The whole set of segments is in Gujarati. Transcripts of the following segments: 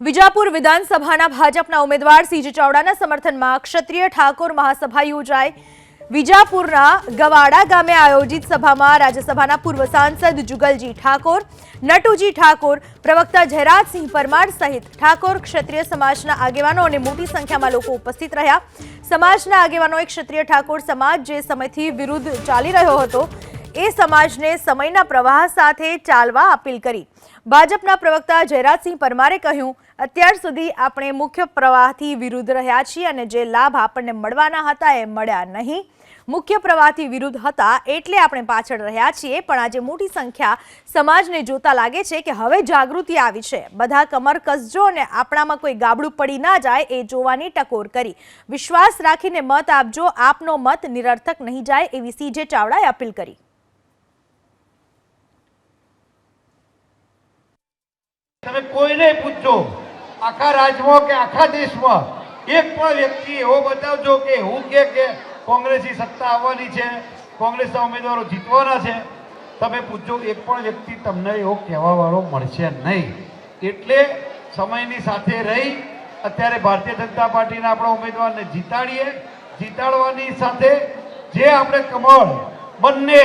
વિજાપુર વિધાનસભાના ભાજપના ઉમેદવાર સીજી ચાવડાના સમર્થનમાં ક્ષત્રિય ઠાકોર મહાસભા યોજાઈ. વિજાપુરના ગવાડા ગામે આયોજિત સભામાં રાજ્યસભાના પૂર્વ સાંસદ જુગલજી ઠાકોર, નટુજી ઠાકોર, પ્રવક્તા જયરાજસિંહ પરમાર સહિત ઠાકોર ક્ષત્રિય સમાજના આગેવાનો અને મોટી સંખ્યામાં લોકો ઉપસ્થિત રહ્યા. સમાજના આગેવાનોએ ક્ષત્રિય ઠાકોર સમાજ જે સમયથી વિરુદ્ધ ચાલી રહ્યો હતો એ સમાજને સમયના પ્રવાહ સાથે ચાલવા અપીલ કરી. ભાજપના પ્રવક્તા જયરાજસિંહ પરમારે કહ્યું, અત્યાર સુધી આપણે મુખ્ય પ્રવાહથી વિરુદ્ધ રહ્યા છીએ અને જે લાભ આપણને મળવાના હતા એ મળ્યા નહીં. મુખ્ય પ્રવાહથી વિરુદ્ધ હતા એટલે આપણે પાછળ રહ્યા છીએ, પણ આજે મોટી સંખ્યા સમાજને જોતા લાગે છે કે હવે જાગૃતિ આવી છે. બધા કમર કસજો અને આપણામાં કોઈ ગાબડું પડી ના જાય એ જોવાની ટકોર કરી. વિશ્વાસ રાખીને મત આપજો, આપનો મત નિરર્થક નહીં જાય એવી સીજે ચાવડાએ અપીલ કરી તમે કોઈને પૂછજો. આખા રાજ્યમાં કે આખા દેશમાં એક પણ વ્યક્તિ એવો બતાવજો કે એવું કે કે કોંગ્રેસની સત્તા આવવાની છે, કોંગ્રેસના ઉમેદવારો જીતવાના છે. તમે પૂછજો, એક પણ વ્યક્તિ તમને એવો કહેવાવાળો મળશે નહીં. એટલે સમયની સાથે રહી, અત્યારે ભારતીય જનતા પાર્ટીના આપણા ઉમેદવારને જીતાડીએ. જીતાડવાની સાથે જે આપણે કમળ બંને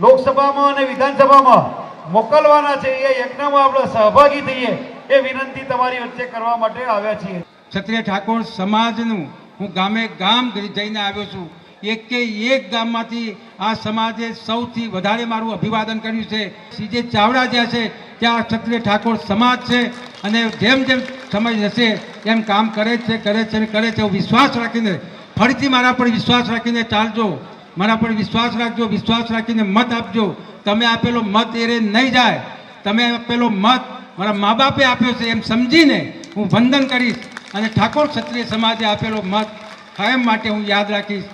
લોકસભામાં અને વિધાનસભામાં મોકલવાના છે એ યજ્ઞમાં આપણે સહભાગી થઈએ એ વિનંતી તમારી વચ્ચે કરવા માટે આવ્યા છીએ. ક્ષત્રિય ઠાકોર સમાજનું હું ગામે ગામ જઈને આવ્યો છું. એક એક ગામમાંથી આ સમાજે સૌથી વધારે મારું અભિવાદન કર્યું છે. સીજે ચાવડા જ્યાં છે, ત્યાં ક્ષત્રિય ઠાકોર સમાજ છે અને જેમ જેમ સમય જશે એમ કામ કરે છે કરે છે કરે છે. વિશ્વાસ રાખીને, ફરીથી મારા પર વિશ્વાસ રાખીને ચાલજો. મારા પર વિશ્વાસ રાખજો, વિશ્વાસ રાખીને મત આપજો. તમે આપેલો મત એરે નહીં જાય. તમે આપેલો મત મારા મા બાપે આપ્યો છે એમ સમજીને હું વંદન કરીશ. અને ઠાકોર ક્ષત્રિય સમાજે આપેલો મત કાયમ માટે હું યાદ રાખીશ.